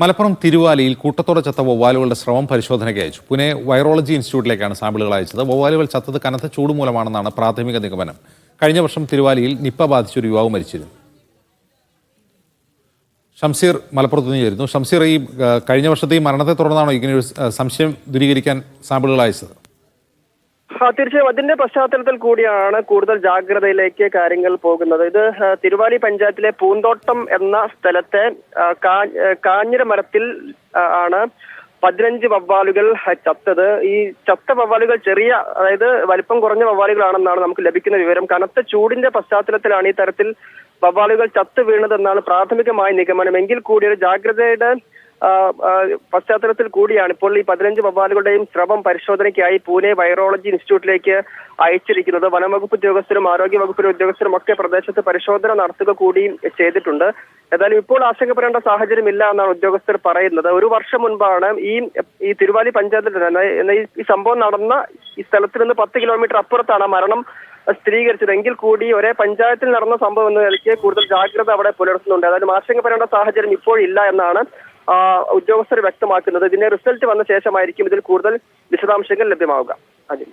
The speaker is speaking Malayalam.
മലപ്പുറം തിരുവാലിയിൽ കൂട്ടത്തോടെ ചത്ത വവ്വാലുകളുടെ സ്രവം പരിശോധനയ്ക്ക് അയച്ചു. പുനെ വൈറോളജി ഇൻസ്റ്റിറ്റ്യൂട്ടിലേക്കാണ് സാമ്പിളുകൾ അയച്ചത്. വവ്വാലുകൾ ചത്തത് കനത്ത ചൂട് മൂലമാണെന്നാണ് പ്രാഥമിക നിഗമനം. കഴിഞ്ഞ വർഷം തിരുവാലിയിൽ നിപ്പ ബാധിച്ച ഒരു യുവാവ് മരിച്ചിരുന്നു. ഷംസീർ മലപ്പുറത്ത് നിന്ന് ചേരുന്നു. ഷംസീർ ഈ കഴിഞ്ഞ വർഷത്തെ ഈ മരണത്തെ തുടർന്നാണോ ഇങ്ങനെ ഒരു സംശയം ദൂരീകരിക്കാൻ സാമ്പിളുകൾ അയച്ചത്? തീർച്ചയായും. അതിന്റെ പശ്ചാത്തലത്തിൽ കൂടിയാണ് കൂടുതൽ ജാഗ്രതയിലേക്ക് കാര്യങ്ങൾ പോകുന്നത്. ഇത് തിരുവാലി പഞ്ചായത്തിലെ പൂന്തോട്ടം എന്ന സ്ഥലത്തെ കാഞ്ഞിര മരത്തിൽ ആണ് പതിനഞ്ച് വവ്വാലുകൾ ചത്തത്. ഈ ചത്ത വവ്വാലുകൾ ചെറിയ അതായത് വലിപ്പം കുറഞ്ഞ വവ്വാലുകളാണെന്നാണ് നമുക്ക് ലഭിക്കുന്ന വിവരം. കനത്ത ചൂടിന്റെ പശ്ചാത്തലത്തിലാണ് ഈ തരത്തിൽ വവ്വാലുകൾ ചത്തു വീണതെന്നാണ് പ്രാഥമികമായ നിഗമനം. എങ്കിൽ കൂടി ഒരു ജാഗ്രതയുടെ പശ്ചാത്തലത്തിൽ കൂടിയാണ്. ഇപ്പോൾ ഈ പതിനഞ്ച് വവ്വാലുകളുടെയും സ്രവം പരിശോധനയ്ക്കായി പൂനെ വൈറോളജി ഇൻസ്റ്റിറ്റ്യൂട്ടിലേക്ക് അയച്ചിരിക്കുന്നത് വനംവകുപ്പ് ഉദ്യോഗസ്ഥരും ആരോഗ്യ വകുപ്പിലെ ഉദ്യോഗസ്ഥരും ഒക്കെ പ്രദേശത്ത് പരിശോധന നടത്തുക കൂടിയും ചെയ്തിട്ടുണ്ട്. ഏതായാലും ഇപ്പോൾ ആശങ്കപ്പെടേണ്ട സാഹചര്യം ഇല്ല എന്നാണ് ഉദ്യോഗസ്ഥർ പറയുന്നത്. ഒരു വർഷം മുൻപാണ് ഈ ഈ തിരുവാലി പഞ്ചായത്തിൽ തന്നെ ഈ- സംഭവം നടന്ന ഈ സ്ഥലത്ത് നിന്ന് പത്ത് കിലോമീറ്റർ അപ്പുറത്താണ് മരണം സ്ഥിരീകരിച്ചത്. എങ്കിൽ കൂടി ഒരേ പഞ്ചായത്തിൽ നടന്ന സംഭവം എന്ന നിലയ്ക്ക് കൂടുതൽ ജാഗ്രത അവിടെ പുലർത്തുന്നുണ്ട്. അതായത് ആശങ്കപ്പെടേണ്ട സാഹചര്യം ഇപ്പോഴില്ല എന്നാണ് ഉദ്യോഗസ്ഥർ വ്യക്തമാക്കുന്നത്. ഇതിന്റെ റിസൾട്ട് വന്ന ശേഷമായിരിക്കും ഇതിൽ കൂടുതൽ വിശദാംശങ്ങൾ ലഭ്യമാവുക. അജിൻ